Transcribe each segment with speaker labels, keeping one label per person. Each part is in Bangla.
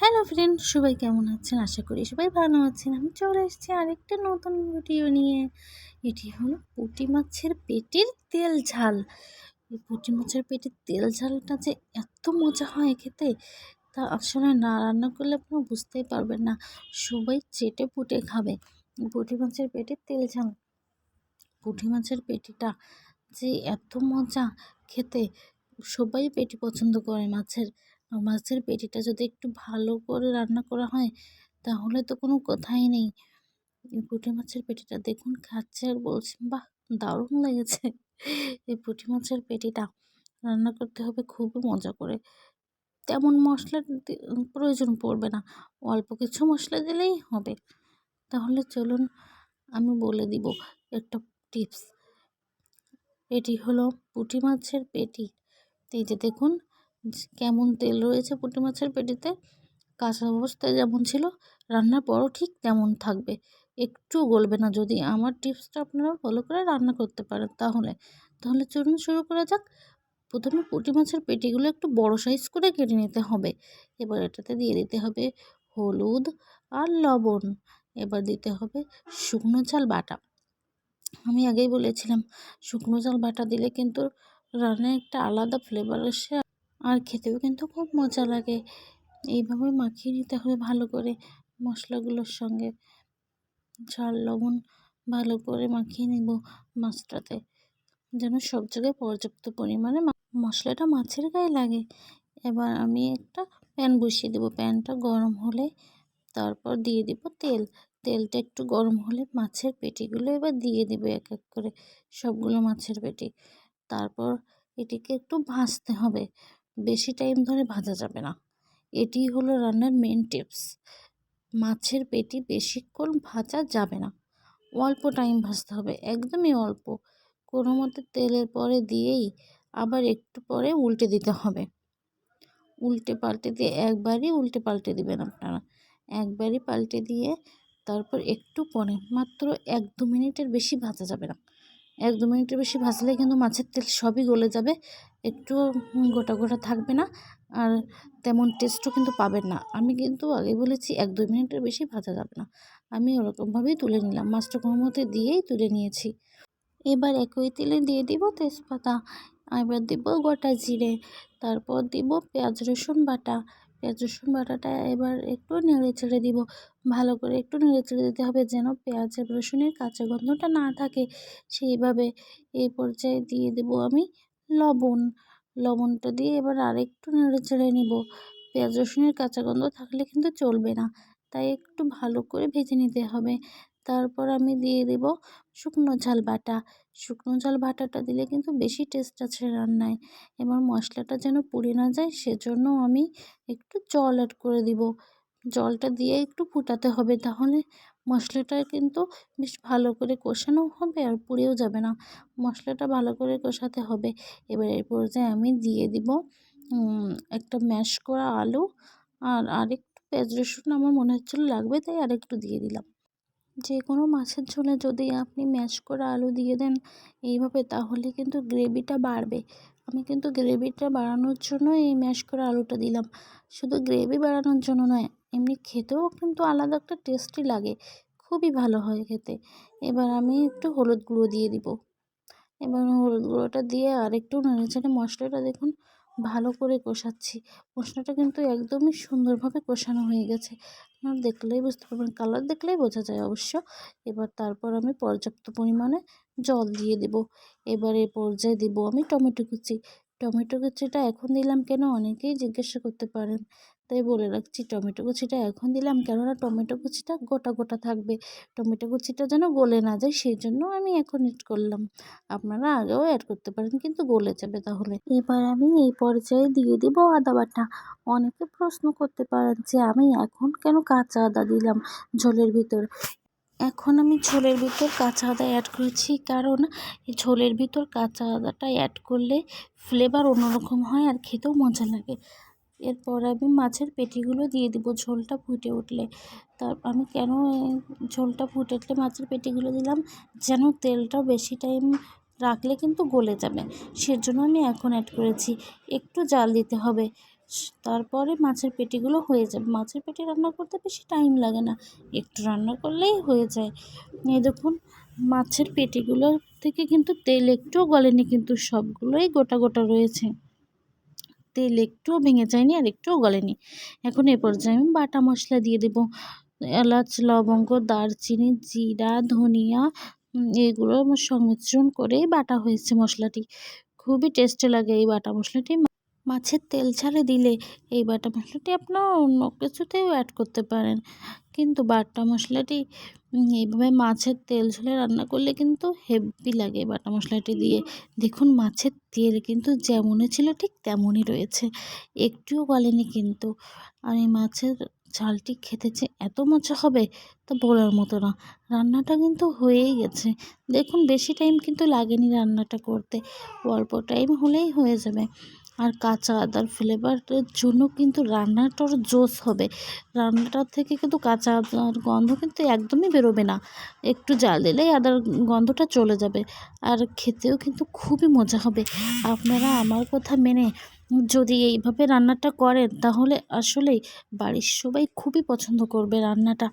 Speaker 1: হ্যালো ফ্রেন্ড, সবাই কেমন আছেন? আশা করি সবাই ভালো আছেন। আমি চলে এসেছি আরেকটা নতুন ভিডিও নিয়ে। এটি হলো পুঁটি মাছের পেটের তেল ঝাল। এই পুঁটি মাছের পেটের তেল ঝালটা যে এত মজা হয় খেতে, তা আসলে না রান্না করলে আপনারা বুঝতেই পারবেন না। সবাই চেটে পুটে খাবে। পুঁটি মাছের পেটের তেল ঝাল। পুঁটি মাছের পেটিটা যে এত মজা খেতে, সবাই পেটি পছন্দ করে মাছের। মাছের পেটিটা যদি একটু ভালো করে রান্না করা হয়, তাহলে তো কোনো কথাই নেই। পুঁটি মাছের পেটিটা দেখুন খাচ্ছে আর বলছেন বাহ, দারুণ লেগেছে। এই পুঁটি মাছের পেটিটা রান্না করতে হবে খুবই মজা করে। তেমন মশলার প্রয়োজন পড়বে না, অল্প কিছু মশলা দিলেই হবে। তাহলে চলুন আমি বলে দিব একটা টিপস। এটি হলো পুঁটি মাছের পেটি। এই যে দেখুন কেমন তেল রয়েছে পুঁটি মাছের পেটিতে, কাঁচা অবস্থায় যেমন ছিল, রান্নার পরও ঠিক তেমন থাকবে। একটু গলবে না যদি। আমার টিপসটা আপনারা ফলো করে রান্না করতে পারেন তাহলে। তাহলে চলুন শুরু করা যাক। প্রথমে পুঁটি মাছের পেটিগুলো একটু বড় সাইজ করে কেটে নিতে হবে। এবার এটাতে দিয়ে দিতে হবে হলুদ আর লবণ। এবার দিতে হবে শুকনো ঝাল বাটা। আমি আগেই বলেছিলাম, শুকনো ঝাল বাটা দিলে কিন্তু রান্নায় একটা আলাদা ফ্লেভার আসে। আর খেতেও কিন্তু খুব মজা লাগে। এইভাবে মাখিয়ে নিতে হবে ভালো করে মশলাগুলোর সঙ্গে। ঝাল, লবণ ভালো করে মাখিয়ে নেব মাছটাতে। যেন সব জায়গায় পর্যাপ্ত পরিমাণে মশলাটা মাছের গায়ে লাগে। এবার আমি একটা প্যান বসিয়ে দেবো। প্যানটা গরম হলে তারপর দিয়ে দেবো তেল। তেলটা একটু গরম হলে মাছের পেটিগুলো এবার দিয়ে দেবো এক এক করে। সবগুলো মাছের পেটি। তারপর এটিকে একটু ভাজতে হবে। বেশি টাইম ধরে ভাজা যাবে না। এটি হলো রান্নার মেন টিপস মাছের পেটি বেশিক্ষণ ভাজা যাবে না। অল্প টাইম ভাজতে হবে, একদমই অল্প। কোনো মতে তেলের পরে দিয়েই আবার একটু পরে উল্টে দিতে হবে। উল্টে পাল্টে দিয়ে একবারই উল্টে পাল্টে দিবেন আপনারা। একবারই পাল্টে দিয়ে তারপর একটু পরে, মাত্র এক দু মিনিটের বেশি ভাজা যাবে না। এক দু মিনিটের বেশি ভাজলে কিন্তু মাছের তেল সবই গলে যাবে। একটু গোটা গোটা থাকবে না আর তেমন টেস্টও কিন্তু পাবেন না। আমি কিন্তু আগে বলেছি এক দুই মিনিটের বেশি ভাজা যাবে না। আমি ওরকমভাবেই তুলে নিলাম। মাছটা কোনো মতে দিয়েই তুলে নিয়েছি। এবার একই তেলে দিয়ে দিব তেজপাতা। এবার দিব গোটা জিরে। তারপর দিব পেঁয়াজ রসুন বাটা। পেঁয়াজ রসুন বাটাটা এবার একটু নেড়ে ছেড়ে দিব। ভালো করে একটু নেড়ে ছেড়ে দিতে হবে যেন পেঁয়াজ রসুনের কাঁচা গন্ধটা না থাকে। সেইভাবে এই পর্যায়ে দিয়ে দেব আমি লবণ। লবণটা দিয়ে এবার আর একটু নেড়ে ছেড়ে নিব। পেঁয়াজ রসুনের কাঁচা গন্ধ থাকলে কিন্তু চলবে না। তাই একটু ভালো করে ভেজে নিতে হবে। তারপর আমি দিয়ে দেব শুকনো ঝাল বাটা। শুকনো ঝাল বাটাটা দিলে কিন্তু বেশি টেস্ট আছে রান্নায়। এবার মশলাটা যেন পুড়ে না যায় সেজন্য আমি একটু জল অ্যাড করে দিব। জলটা দিয়ে একটু ফুটাতে হবে তাহলে মশলাটা কিন্তু বেশ ভালো করে কষানো হবে আর পুড়েও যাবে না। মশলাটা ভালো করে কষাতে হবে। এবার এর পর্যায়ে আমি দিয়ে দিব একটা ম্যাশ করা আলু আর আরেকটু পেঁয়াজ রসুন। আমার মনে হচ্ছিল লাগবে তাই আরেকটু দিয়ে দিলাম। যে কোনো মাছের ঝোলে যদি আপনি ম্যাশ করা আলু দিয়ে দেন এইভাবে, তাহলে কিন্তু গ্রেভিটা বাড়বে। আমি কিন্তু গ্রেভিটা বাড়ানোর জন্য এই ম্যাশ করা আলুটা দিলাম। শুধু গ্রেভি বাড়ানোর জন্য নয়, এমনি খেতেও কিন্তু আলাদা একটা টেস্টি লাগে। খুবই ভালো হয় খেতে। এবার আমি একটু হলুদ গুঁড়ো দিয়ে দিব। এবার হলুদ গুঁড়োটা দিয়ে আর একটু নেড়েচেড়ে মশলাটা দেখুন। ভালো করে কষাচ্ছি। মশলাটা কিন্তু একদমই সুন্দরভাবে কষানো হয়ে গেছে। আপনারা দেখলেই বুঝতে পারবেন, কালার দেখলেই বোঝা যায় অবশ্য। এবার তারপর আমি পর্যাপ্ত পরিমাণে জল দিয়ে দেব। এবার এ পর্যায়ে দেব আমি টমেটো কুচি। টমেটো কুচিটা এখন দিলাম কেন? অনেকেই জিজ্ঞাসা করতে পারেন। তাই বলে রাখছি টমেটো কুচিটা এখন দিলাম। কেননা টমেটো কুচিটা গোটা গোটা থাকবে। টমেটো কুচিটা যেন গলে না যায় সেই জন্য আমি এখন এড করলাম। আপনারা আগেও অ্যাড করতে পারেন, কিন্তু গলে যাবে তাহলে। এবার আমি এই পর্যায়ে দিয়ে দিব আদা বাটা। অনেকে প্রশ্ন করতে পারেন যে, আমি এখন কেন কাঁচা আদা দিলাম ঝোলের ভিতর? এখন আমি ঝোলের ভিতর কাঁচা আদা অ্যাড করেছি। কারণ ঝোলের ভিতর কাঁচা আদাটা অ্যাড করলে ফ্লেভার অন্যরকম হয় আর খেতেও মজা লাগে। এরপর আমি মাছের পেটিগুলো দিয়ে দিব, ঝোলটা ফুটে উঠলে। তার, আমি কেন ঝোলটা ফুটে উঠলে মাছের পেটিগুলো দিলাম? যেন তেলটা বেশি টাইম রাখলে কিন্তু গলে যাবে। সেজন্য আমি এখন অ্যাড করেছি, একটু জাল দিতে হবে। তারপরে মাছের পেটিগুলো হয়ে যাবে। মাছের পেটি রান্না করতে বেশি টাইম লাগে না, একটু রান্না করলেই হয়ে যায়। এই দেখুন, মাছের পেটিগুলোর থেকে কিন্তু তেল একটুও গলেনি, কিন্তু সবগুলোই গোটা গোটা রয়েছে। তেল একটুও ভেঙে যায়নি আর একটুও গলেনি। এখন এ পর্যায়ে আমি বাটা মশলা দিয়ে দেব। এলাচ, লবঙ্গ, দারচিনি, জিরা, ধনিয়া এগুলো সংমিশ্রণ করেই বাটা হয়েছে মশলাটি। খুবই টেস্টি লাগে এই বাটা মশলাটি। মাছের তেল ছাড়ে দিলে এই বাটা মশলাটি আপনার অন্য কিছুতেও অ্যাড করতে পারেন। কিন্তু বাটা মশলাটি এইভাবে মাছের তেল ঝোলে রান্না করলে কিন্তু হেভি লাগে বাটা মশলাটি দিয়ে। দেখুন, মাছের তেল কিন্তু যেমনই ছিল ঠিক তেমনই রয়েছে। একটুও গলেনি কিন্তু। আর এই মাছের ঝালটি খেতে যে এত মজা হবে তা বলার মতো না। রান্নাটা কিন্তু হয়েই গেছে। দেখুন, বেশি টাইম কিন্তু লাগেনি রান্নাটা করতে। অল্প টাইম হলেই হয়ে যাবে। আর কাঁচা আদার ফ্লেভারের জন্য কিন্তু রান্নাটার জোস হবে। রান্নাটার থেকে কিন্তু কাঁচা আদার গন্ধ কিন্তু একদমই বেরোবে না। একটু জাল দিলেই আদার গন্ধটা চলে যাবে। আর খেতেও কিন্তু খুবই মজা হবে। আপনারা আমার কথা মেনে যদি এইভাবে রান্নাটা করেন, তাহলে আসলেই বাড়ির সবাই খুবই পছন্দ করবে রান্নাটা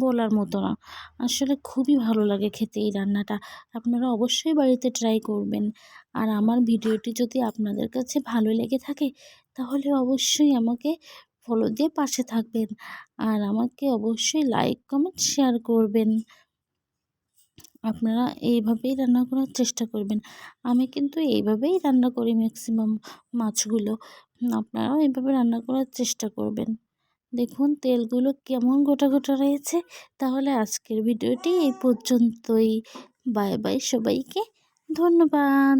Speaker 1: বলার মতো না। আসলে খুবই ভালো লাগে খেতে এই রান্নাটা। আপনারা অবশ্যই বাড়িতে ট্রাই করবেন। আর আমার ভিডিওটি যদি আপনাদের কাছে ভালো লেগে থাকে, তাহলে অবশ্যই আমাকে ফলো দিয়ে পাশে থাকবেন। আর আমাকে অবশ্যই লাইক কমেন্ট শেয়ার করবেন। আপনারা এইভাবেই রান্না করার চেষ্টা করবেন। আমি কিন্তু এইভাবেই রান্না করি ম্যাক্সিমাম মাছগুলো। আপনারাও এইভাবে রান্না করার চেষ্টা করবেন। দেখুন তেলগুলো কেমন গোটা গোটা রয়েছে। তাহলে আজকের ভিডিওটি এই পর্যন্তই। বাই বাই সবাইকে, ধন্যবাদ।